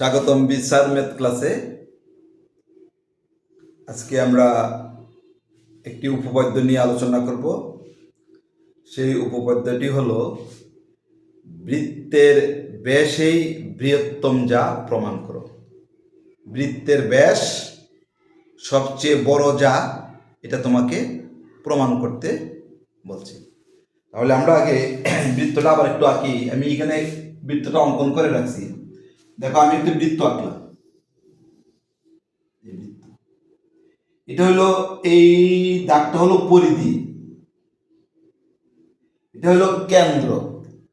স্বাগতম বিচার মেথ ক্লাসে। আজকে আমরা একটি উপপাদ্য নিয়ে আলোচনা করব। সেই উপপাদ্যটি হলো, বৃত্তের ব্যাসেই বৃহত্তম যা প্রমাণ করো। বৃত্তের ব্যাস সবচেয়ে বড় যা, এটা তোমাকে প্রমাণ করতে বলছে। তাহলে আমরা আগে বৃত্তটা আবার একটু আঁকি। আমি এখানে বৃত্তটা অঙ্কন করে রাখছি। দেখো, আমি একটু বৃত্ত আঁকলাম। এটা হলো, এই দাগটা হলো পরিধি। এটা হলো কেন্দ্র।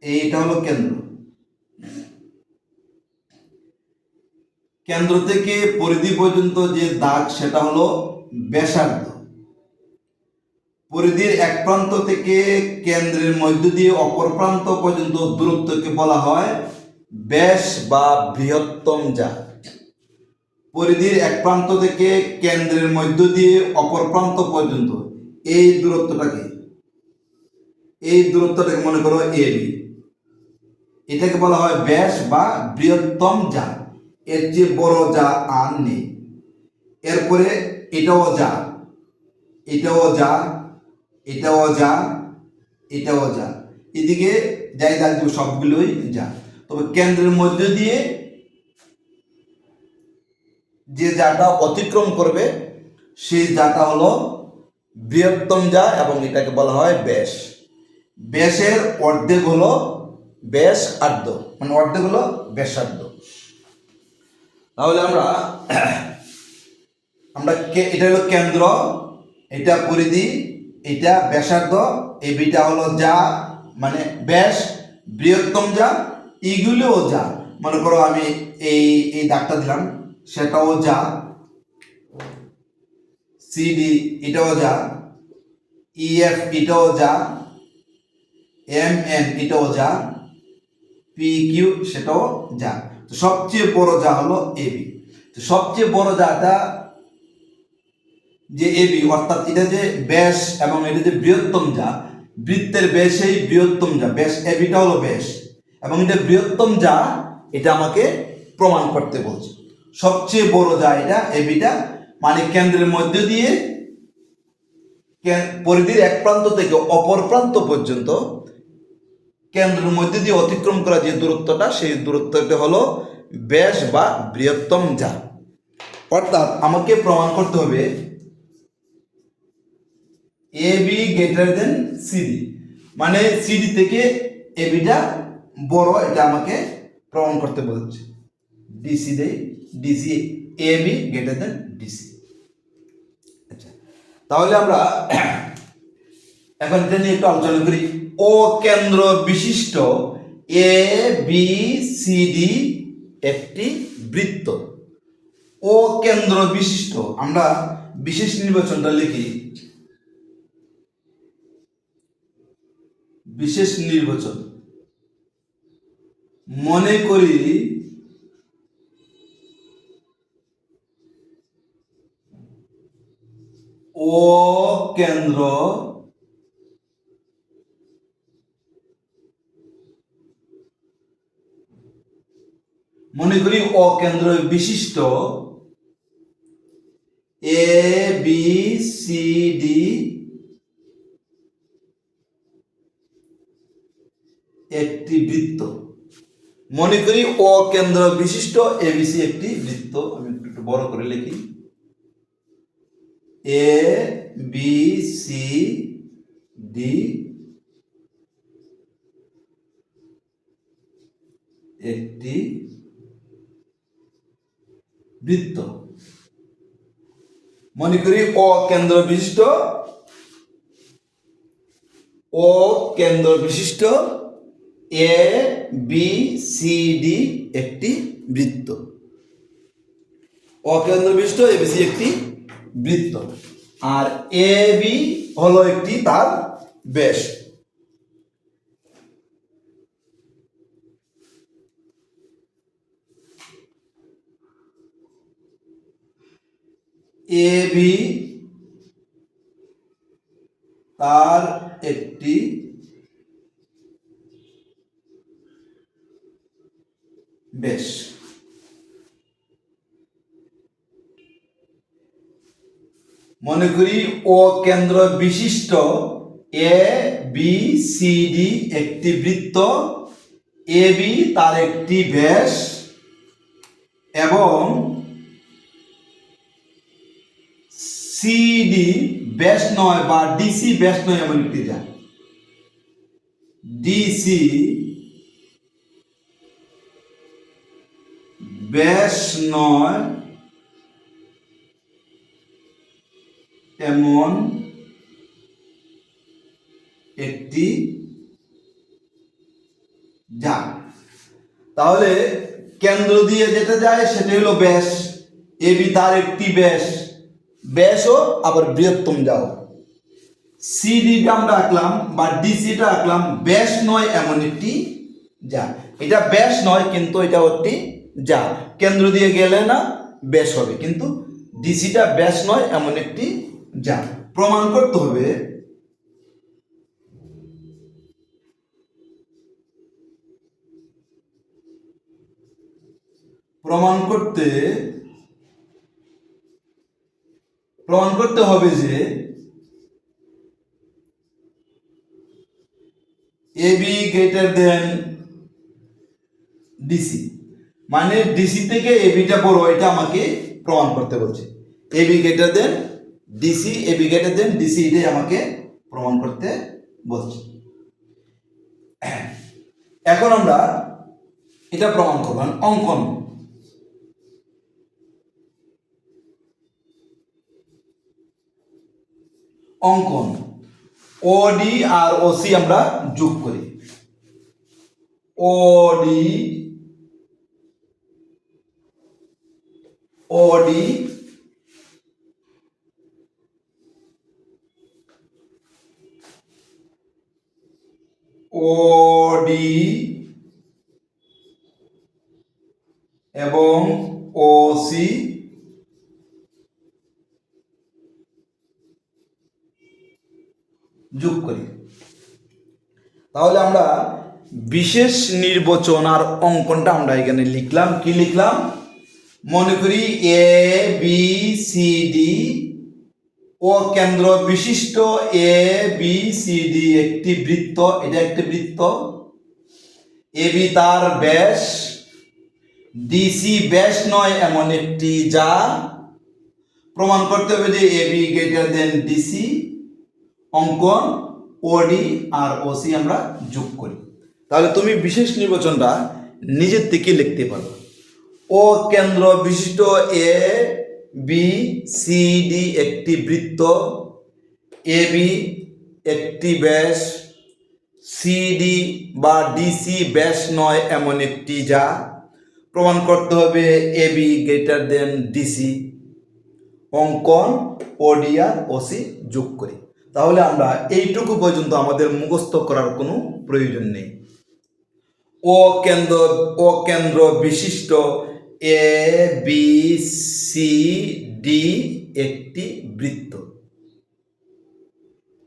এইটা হলো কেন্দ্র। কেন্দ্র থেকে পরিধি পর্যন্ত যে দাগ, সেটা হলো ব্যাসার্ধ। পরিধির এক প্রান্ত থেকে কেন্দ্রের মধ্য দিয়ে অপর প্রান্ত পর্যন্ত দূরত্বকে বলা হয় ব্যাস বা বৃহত্তম যা। পরিধির এক প্রান্ত থেকে কেন্দ্রের মধ্য দিয়ে অপর প্রান্ত পর্যন্ত। এই দূরত্বটাকে। এই দূরত্বটাকে মনে করো এ বি এটাকে বলা হয় ব্যাস বা বৃহত্তম যা। এর যে বড় যা আর নেই। এরপরে এটাও যা। এটাও যা। এটাও যা। এটাও যা। এদিকে যাই থাকবে সবগুলোই যা। তবে কেন্দ্রের মধ্য দিয়ে যে যাটা অতিক্রম করবে, সেই যাটা হলো বৃহত্তম যা এবং এটাকে বলা হয় ব্যাস। ব্যাসের অর্ধেক হলো ব্যাস আর্ধ মানে অর্ধেক হলো ব্যাসার্ধ তাহলে আমরা আমরা এটা হলো কেন্দ্র, এটা পরিধি, এটা ব্যাসার্ধ এই বিটা হলো যা মানে ব্যাস, বৃহত্তম যা এইগুলোও যা। মনে করো আমি এই এই দাগটা দিলাম, সেটাও যা। সিডি এটাও যা। ইএফ এটাও যা। এম এন এটাও যা। পি কিউ সেটাও যা। তো সবচেয়ে বড় যা হলো এবি তো সবচেয়ে বড় যাটা যে এবি অর্থাৎ এটা যে ব্যাস এবং এটা যে বৃহত্তম যা, বৃত্তের ব্যাসেই বৃহত্তম যা। ব্যাস এবিটা হলো ব্যাস। এবং এটা বৃহত্তম যা, এটা আমাকে প্রমাণ করতে বলছে। সবচেয়ে বড় যা এটা এবিটা মানে কেন্দ্রের মধ্যে দিয়ে পরিধির এক প্রান্ত থেকে অপর প্রান্ত পর্যন্ত কেন্দ্রের মধ্যে দিয়ে অতিক্রম করা যে দূরত্বটা, সেই দূরত্বটা হলো ব্যাস বা বৃহত্তম যা। অর্থাৎ আমাকে প্রমাণ করতে হবে A B greater than C D মানে সিডি থেকে এ বিটা বড়, এটা আমাকে প্রমাণ করতে বলছে। ডিসি দেই D C A B greater than D C আচ্ছা তাহলে আমরা এখন এটা নিয়ে একটু আলোচনা করি। ও কেন্দ্র বিশিষ্ট এ বি সি ডি একটি বৃত্ত। ও কেন্দ্র বিশিষ্ট, আমরা বিশেষ নির্বাচনটা লিখি। বিশেষ নির্বাচন। মনে করি ও কেন্দ্র মনে করি অকেন্দ্র বিশিষ্ট। A B C D. একটি বৃত্ত। মনে করি কেন্দ্র বিশিষ্ট এবিসি একটি বৃত্ত। আমি একটু বড় করে লিখি। এ বি সি ডি একটি বৃত্ত। মনে করি কেন্দ্র বিশিষ্ট ও কেন্দ্র বিশিষ্ট এ বি সি ডি একটি বৃত্ত। অকেন্দ্র বিশিষ্ট এবিসি একটি বৃত্ত। আর এ বি হলো একটি তার ব্যাস এ বি তার একটি বেশ মনে করি ও কেন্দ্র বিশিষ্ট এ, বি, সি, ডি একটি বৃত্ত, এ, বি তার একটি ব্যাস এবং সিডি ব্যাস নয় বা ডিসি ব্যাস নয় এমন একটি যা। ডিসি ব্যাস নয় এমন একটি যা তাহলে কেন্দ্র দিয়ে যেতে যায় সেটা হলো ব্যাস। এবি তার একটি ব্যাস। ব্যাসও আবার বৃহত্তম যাও সিডিটা আমরা আঁকলাম বা ডিসিটা আঁকলাম, ব্যাস নয় এমন একটি যা এটা ব্যাস নয়, কিন্তু এটা একটি যা কেন্দ্র দিয়ে গেলে না, ব্যাস হবে। কিন্তু ডিসিটা ব্যাস নয় এমন একটি যা, প্রমাণ করতে হবে। প্রমাণ করতে প্রমাণ করতে হবে যে A B greater than D C মানে ডিসি থেকে এ এবিটা বড় এটা আমাকে প্রমাণ করতে বলছে। A B greater than D C A B greater than D C এটাই আমাকে প্রমাণ করতে বলছে। এখন আমরা এটা প্রমাণ করব অঙ্কন। অঙ্কন। ওডি আর ওসি আমরা যোগ করি। ওডি ওডি ওডি এবং ওসি যোগ করি। তাহলে আমরা বিশেষ নির্বাচন আর অঙ্কনটা আমরা এখানে লিখলাম। কি লিখলাম? মনে করি A B C D O কেন্দ্র বিশিষ্ট এ বি সি ডি একটি বৃত্ত। এটা একটি বৃত্ত। এ বি তার ব্যাস। ডিসি ব্যাস নয়, এমন একটি যা। প্রমাণ করতে হবে যে A B greater than D C অঙ্কন ওডি আর ওসি আমরা যোগ করি। তাহলে তুমি বিশেষ নির্বাচনটা নিজের থেকে লিখতে পারো। ও কেন্দ্র বিশিষ্ট এ বি সি ডি একটি বৃত্ত এ বি একটি ব্যাস সিডি বা ডিসি ব্যাস নয় এমন একটি যা প্রমাণ করতে হবে A B greater than D C অঙ্কন ওডিআর ওসি যোগ করি। তাহলে আমরা এইটুকু পর্যন্ত আমাদের মুখস্থ করার কোনো প্রয়োজন নেই। ও কেন্দ্র ও কেন্দ্র বিশিষ্ট এ বি সি ডি একটি বৃত্ত।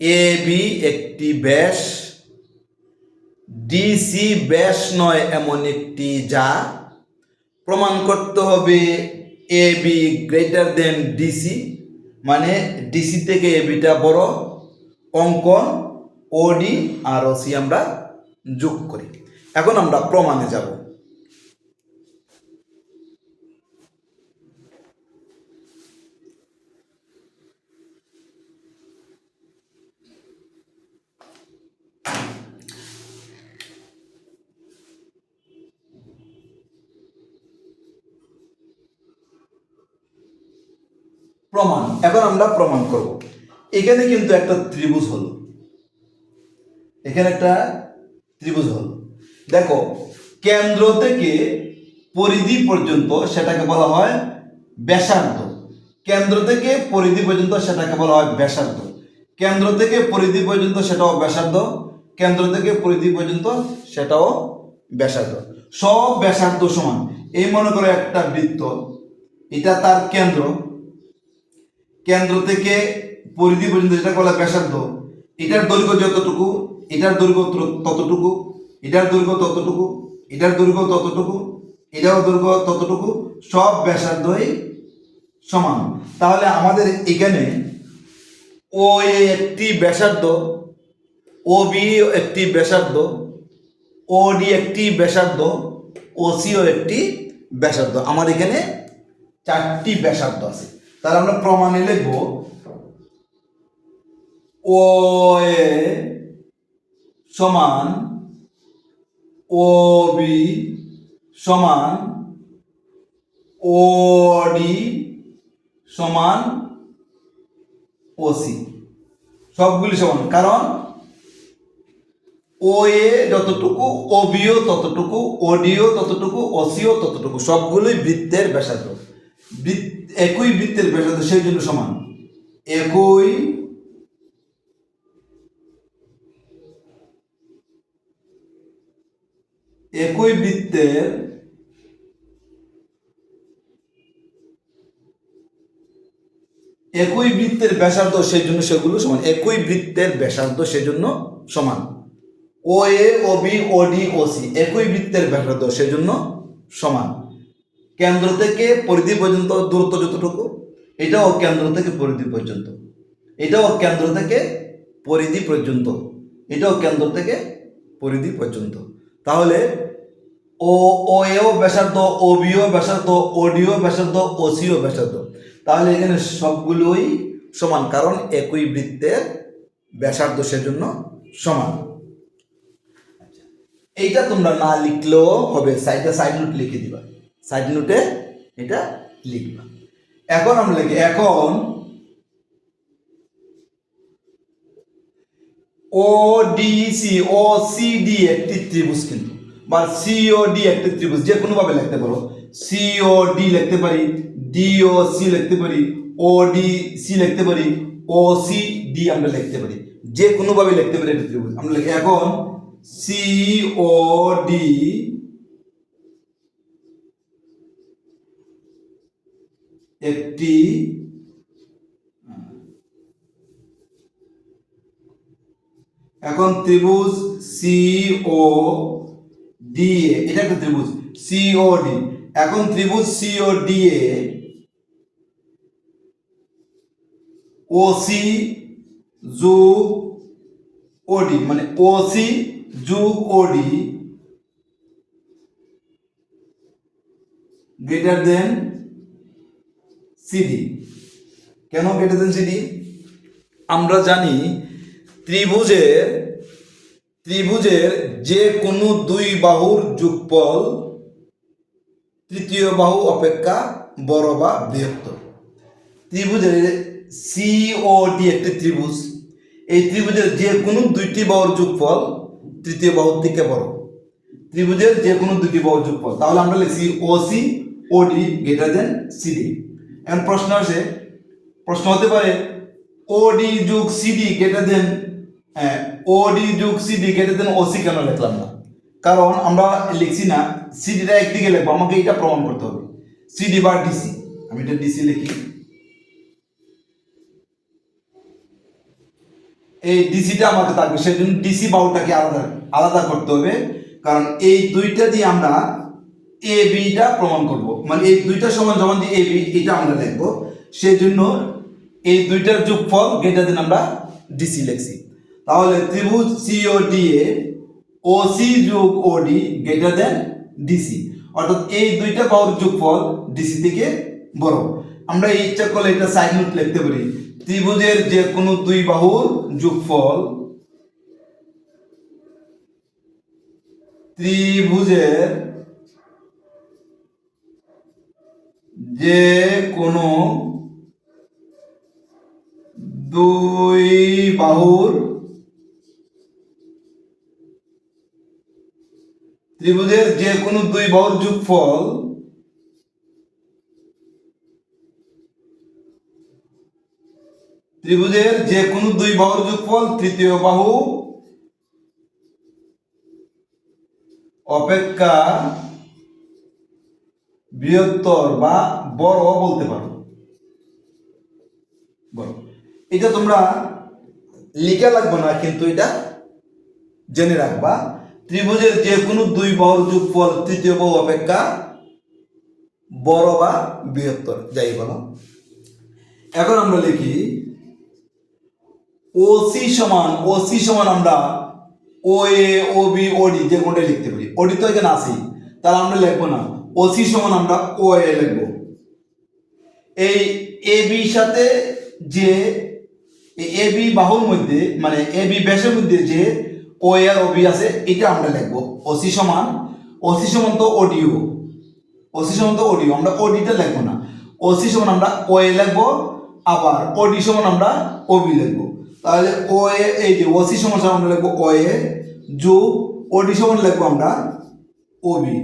এ বি একটি ব্যাস ডিসি ব্যাস নয় এমন একটি যা প্রমাণ করতে হবে A B greater than D C মানে ডিসি থেকে এ বিটা বড় অঙ্কন ওডি আর ওসি আমরা যোগ করি। এখন আমরা প্রমাণে যাব। প্রমাণ। এখন আমরা প্রমাণ করব। এখানে কিন্তু একটা ত্রিভুজ হলো। এখানে একটা ত্রিভুজ হলো। দেখো, কেন্দ্র থেকে পরিধি পর্যন্ত সেটাকে বলা হয় ব্যাসার্ধ। কেন্দ্র থেকে পরিধি পর্যন্ত সেটাকে বলা হয় ব্যাসার্ধ। কেন্দ্র থেকে পরিধি পর্যন্ত সেটাও ব্যাসার্ধ। কেন্দ্র থেকে পরিধি পর্যন্ত সেটাও ব্যাসার্ধ। সব ব্যাসার্ধ সমান। এই মনে করো একটা বৃত্ত, এটা তার কেন্দ্র। কেন্দ্র থেকে পরিধি পর্যন্ত যেটা বলা ব্যাসার্ধ, এটার দৈর্ঘ্য যতটুকু, এটার দৈর্ঘ্য ততটুকু, এটার দৈর্ঘ্য ততটুকু, এটার দৈর্ঘ্য ততটুকু এটাও দৈর্ঘ্য ততটুকু, সব ব্যাসার্ধই সমান। তাহলে আমাদের এখানে ও এ একটি ব্যাসার্ধ ও বি একটি ব্যাসার্ধ ও ডি একটি ব্যাসার্ধ ও সিও একটি ব্যাসার্ধ। আমার এখানে চারটি ব্যাসার্ধ আছে। তাহলে আমরা প্রমাণে লিখব ও এ সমান ও বি সমান ও ডি সমান ও সি। সবগুলি সমান, কারণ ও এ যতটুকু, ও বিও ততটুকু, ও ডিও ততটুকু, ও সিও ততটুকু, সবগুলোই বৃত্তের ব্যাসার্ধ। একই বৃত্তের ব্যাসার্ধ সেই জন্য সমান। একই একই বৃত্তের একই বৃত্তের ব্যাসার্ধ সেই জন্য সেগুলো সমান। একই বৃত্তের ব্যাসার্ধ সেই জন্য সমান। O A, O B, O D, O C, একই বৃত্তের ব্যাসার্ধ সেই জন্য সমান। কেন্দ্র থেকে পরিধি পর্যন্ত দূরত্ব যতটুকু, এটাও কেন্দ্র থেকে পরিধি পর্যন্ত। এটাও কেন্দ্র থেকে পরিধি পর্যন্ত। এটাও কেন্দ্র থেকে পরিধি পর্যন্ত। তাহলে ও ও এও ব্যাসার্ধ ও বিও ব্যাসার্ধ ও ডিও ব্যাসার্ধ ও সিও ব্যাসার্ধ। তাহলে এখানে সবগুলোই সমান, কারণ একই বৃত্তের ব্যাসার্ধ সেজন্য সমান। এইটা তোমরা না লিখলেও হবে সাইডে সাইড নোট লিখে দিবা। সাইড নোটে এটা লিখবা। এখন আমরা লিখি, এখন O D C O C D একটি ত্রিভুজ কিন্তু। বা সিও ডি একটি ত্রিভুজ যে কোনো ভাবে লিখতে পারো। সিও ডি লিখতে পারি ডিও সি লিখতে পারি ও ডি সি লিখতে পারি ও সি ডি আমরা লিখতে পারি। যে কোনো ভাবে লিখতে পারি একটি ত্রিভুজ। আমরা লিখি এখন সিও ডি একটি, এখন ত্রিভুজ সি ও ডি এ এটা একটা ত্রিভুজ সি ও ডি এখন ত্রিভুজ সি ও ডি এ ও সি যোগ ওডি মানে ও সি যোগ O D greater than C D কেন গ্রেটার দেন সিডি আমরা জানি ত্রিভুজের ত্রিভুজের যে কোনো দুই বাহুর যুগফল তৃতীয় বাহু অপেক্ষা বড় বা বৃহত্তর। ত্রিভুজের সি ও ডি একটি ত্রিভুজ। এই ত্রিভুজের যে কোনো দুইটি বাহুর যুগফল তৃতীয় বাহুর থেকে বড়। ত্রিভুজের যে কোনো দুটি বাহুর যুগফল। তাহলে আমরা লিখছি O C O D greater than C D এখন প্রশ্ন আসে, প্রশ্ন হতে পারে ও ডি যুগ C D greater than O D যুগ C D greater than O C কেন লিখলাম না? কারণ আমরা লিখছি না সিডিটা একদিকে লিখব, আমাকে এটা প্রমাণ করতে হবে। সিডি বা ডিসি আমি এটা ডিসি লিখি। এই ডিসিটা আমাকে থাকবে সেই জন্য ডিসি বাহুটাকে আলাদা আলাদা করতে হবে। কারণ এই দুইটা দিয়ে আমরা এ বিটা প্রমাণ করব। মানে এই দুইটা সমান সমান এ বি এটা আমরা লিখব। সেই জন্য এই দুইটার যোগফল গ্রেটার দেন আমরা ডিসি লিখছি। তাহলে ত্রিভুজ সিও ডি এ ও সি যোগ O D greater than D C অর্থাৎ এই দুইটা বাহুর যোগফল ডিসি থেকে বড়। আমরা এই ইচ্ছা করলে এটা সাইড নোট লিখতে পারি। ত্রিভুজের যে কোনো দুই বাহুর যোগফল ত্রিভুজের যে কোনো দুই বাহুর ত্রিভুজের যে কোনো দুই বাহুর যোগফল ত্রিভুজের যে কোনো দুই বাহুর যোগফল তৃতীয় বাহু অপেক্ষা বৃহত্তর বা বড় বলতে পারো। এটা তোমরা লিখা লাগবে না, কিন্তু এটা জেনে রাখবা। ত্রিভুজের যে কোনো দুই বাহুর যোগফল, তৃতীয় বাহু অপেক্ষা বড় বা বৃহত্তর। যাই বলো। এখন আমরা লিখি ওসি সমান ওসি সমান আমরা ও A O B O D যে কোনটা লিখতে পারি। ওডি তো এখানে আসি তাহলে আমরা লিখব না। ওসি সমান আমরা ও এ লিখব। এই এ বির সাথে যে এ বি বাহুর মধ্যে মানে এ বি ব্যাসের মধ্যে যে ও এ আর ও বি আছে, এটা আমরা লিখব। ওসি সমান ওসি সমান তো ওডিও ওসি সমান তো ওডিও আমরা ওডিটা লিখব না। ওসি সমান আমরা ও এ লিখব, আবার ওডি সমান আমরা ওবি লিখব। তাহলে ও এ এই যে ওসি সমান সমান আমরা লিখব ও এ যোগ ওডি সমান লিখব আমরা ওবি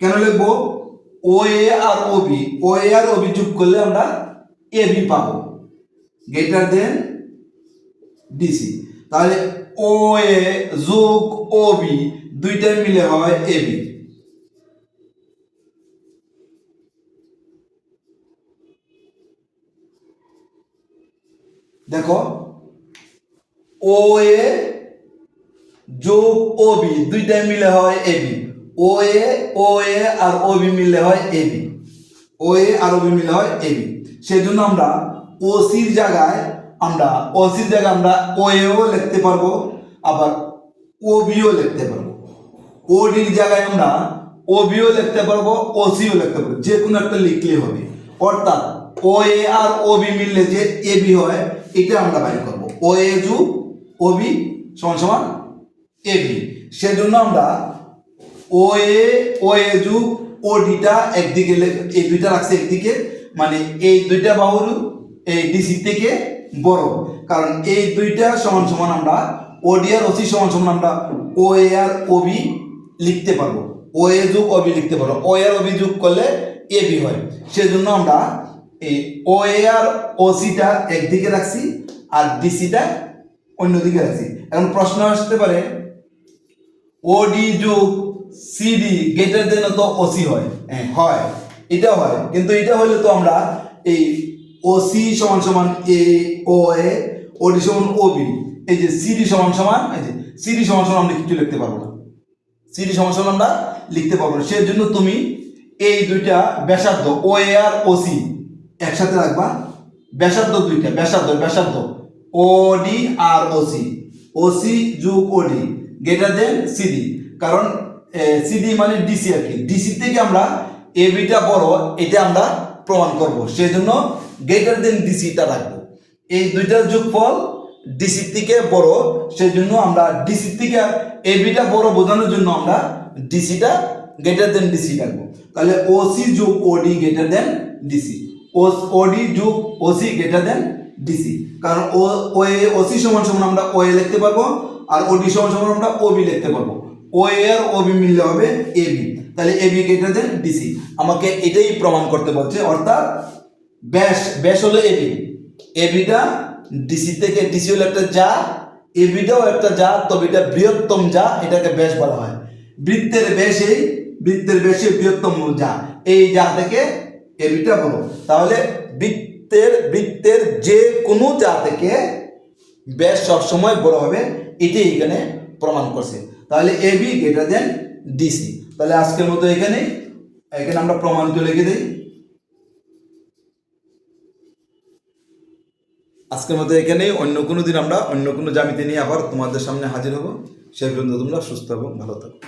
কেন লিখব? ও এ আর ওবি ও এ আর ওবি যোগ করলে আমরা এ বি পাবো। গ্রেটার দেন ডিসি তাহলে ও এ যোগ ও বি মিলে হয় এ বি দেখো ও এ যোগ ও বি দুইটা মিলে হয় A B O A O A R O B মিলে হয় A B O A R O B মিলে হয় এ বি সেই আমরা ও সির জায়গায় আমরা ও সির জায়গায় আমরা ও এও লিখতে পারব, আবার ও বিও লিখতে পারব। ও ডির জায়গায় আমরা ও বিও লিখতে পারব ও সিও লিখতে পারব। যে কোনো একটা লিখলে হবে। অর্থাৎ ও এ আর ও বি মিললে যে এ বি হয়, এটা আমরা বাইর করব। ও এ যু ও বি সমান সমান এ বি সেজন্য আমরা ও এ ও এ যুগ ও ডিটা একদিকে এই দুইটা রাখছে একদিকে মানে এই দুইটা বাহুর এই ডিসি থেকে বড়। কারণ এই দুইটা সমান সমান আমরা ও ডি আর ওসি সমান সমান আমরা ও এ আর ও বি লিখতে পারব। ও এ যুগ ও বি লিখতে পারব। ও ও বি যুগ করলে এ বি হয়। সেজন্য আমরা এই ও এ আর ও সিটা একদিকে রাখছি আর ডিসিটা অন্যদিকে রাখছি। এখন প্রশ্ন আসতে পারে ওডি যোগ সিডি গেটের দেন তো ওসি হয়। হ্যাঁ হয়। এটা হয়। কিন্তু এটা হলে তো আমরা এই ওসি সমান সমান এ ও এ ওডি সমান ও বি এই যে সিডি সমান সমান, এই যে সিডি সমান সমান আমরা কিছু লিখতে পারব না। সিডি সমান সমান আমরা লিখতে পারব না। সেই জন্য তুমি এই দুইটা ব্যাসার্ধ ও এ আর ও সি একসাথে রাখবা। ব্যাসার্ধ দুইটা, ব্যাসার্ধ ব্যাসার্ধ। ওডি আর ওসি ওসি যুগ O D greater than C D কারণ সিডি মানে ডিসি আর কি। ডিসি থেকে আমরা এ বিটা বড়, এটা আমরা প্রমাণ করব। সেই জন্য গ্রেটার দেন ডিসিটা রাখব। এই দুইটার যোগফল ডিসি থেকে বড় সেই জন্য আমরা ডিসি থেকে এ বিটা বড় বোঝানোর জন্য আমরা ডিসিটা গ্রেটার দেন ডিসি রাখব। তাহলে ওসি যোগ ওডি গ্রেটার দেন ডিসি ওডি যোগ ওসি গ্রেটার দেন ডিসি কারণ ও ওসি সমান সমান আমরা ও এ লিখতে পারব, আর ওডি সমান সমান আমরা ওবি লিখতে পারব। ও এ আর ওবি মিললে হবে এ বি তাহলে A B greater than D C আমাকে এটাই প্রমাণ করতে বলছে, অর্থাৎ ব্যাস ব্যাস হলো এবি এবিটা ডিসি থেকে ডিসি হলো একটা যা এবিটাও একটা যা, তবে এটা বৃহত্তম যা, এটাকে ব্যাস বলা হয়। বৃত্তের ব্যাসেই বৃত্তের ব্যাসে বৃহত্তম যা। এই যা থেকে এবিটা বলো। তাহলে বৃত্তের বৃত্তের যে কোনো যা থেকে ব্যাস সবসময় বড় হবে এটাই এখানে প্রমাণ করছে। তাহলে A B greater than D C তাহলে আজকের মতো এখানে এখানে আমরা প্রমাণিত লিখে দিই। আজকের মতো এখানে। অন্য কোনো দিন আমরা অন্য কোনো জামিতে নিয়ে আবার তোমাদের সামনে হাজির হব। সে পর্যন্ত তোমরা সুস্থ এবং ভালো থাকো।